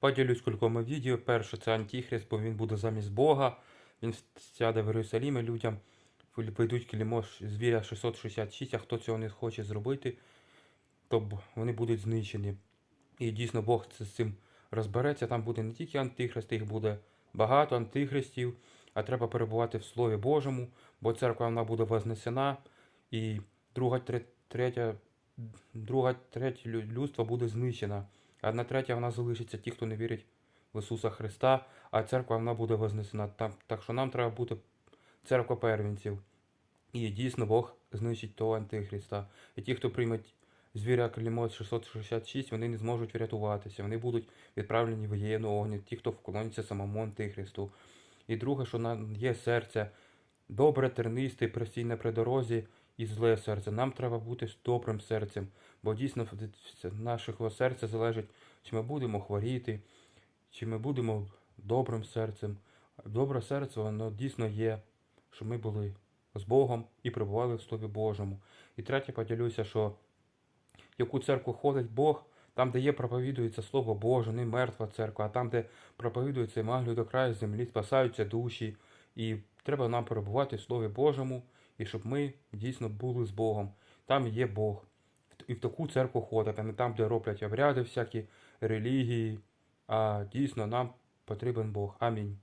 Поділюсь кількома відео. Перше це Антихрист, бо він буде замість Бога. Він сяде в Єрусалімі людям, вийдуть кілімо звіря 666, а хто цього не хоче зробити, то вони будуть знищені. І дійсно Бог з цим розбереться. Там буде не тільки антихрист, їх буде багато антихристів, а треба перебувати в Слові Божому, бо церква вона буде вознесена, і друга, третя, друга, третя людство буде знищена. Одна третя вона залишиться ті, хто не вірить в Ісуса Христа, а церква вона буде вознесена. Там, так що нам треба бути церква первенців. І дійсно Бог знищить того антихриста. І ті, хто приймуть звіря клімот 666, вони не зможуть врятуватися. Вони будуть відправлені в гієну огню, ті, хто вклоняться самому антихристу. І друге, що нам є серце добре, тернисте, постійне при дорозі і зле серце. Нам треба бути з добрим серцем, бо дійсно від нашого серця залежить, чи ми будемо хворіти, чи ми будемо добрим серцем. Добре серце, воно дійсно є, що ми були з Богом і перебували в Слові Божому. І третє, поділюся, що яку церкву ходить Бог, там, де є проповідується Слово Боже, не мертва церква, а там, де проповідується Евангелію до краю землі, спасаються душі. І треба нам перебувати в Слові Божому, і щоб ми дійсно були з Богом. Там є Бог. І в таку церкву ходить, а не там, де роблять обряди всякі, релігії. А дійсно нам потрібен Бог. Амінь.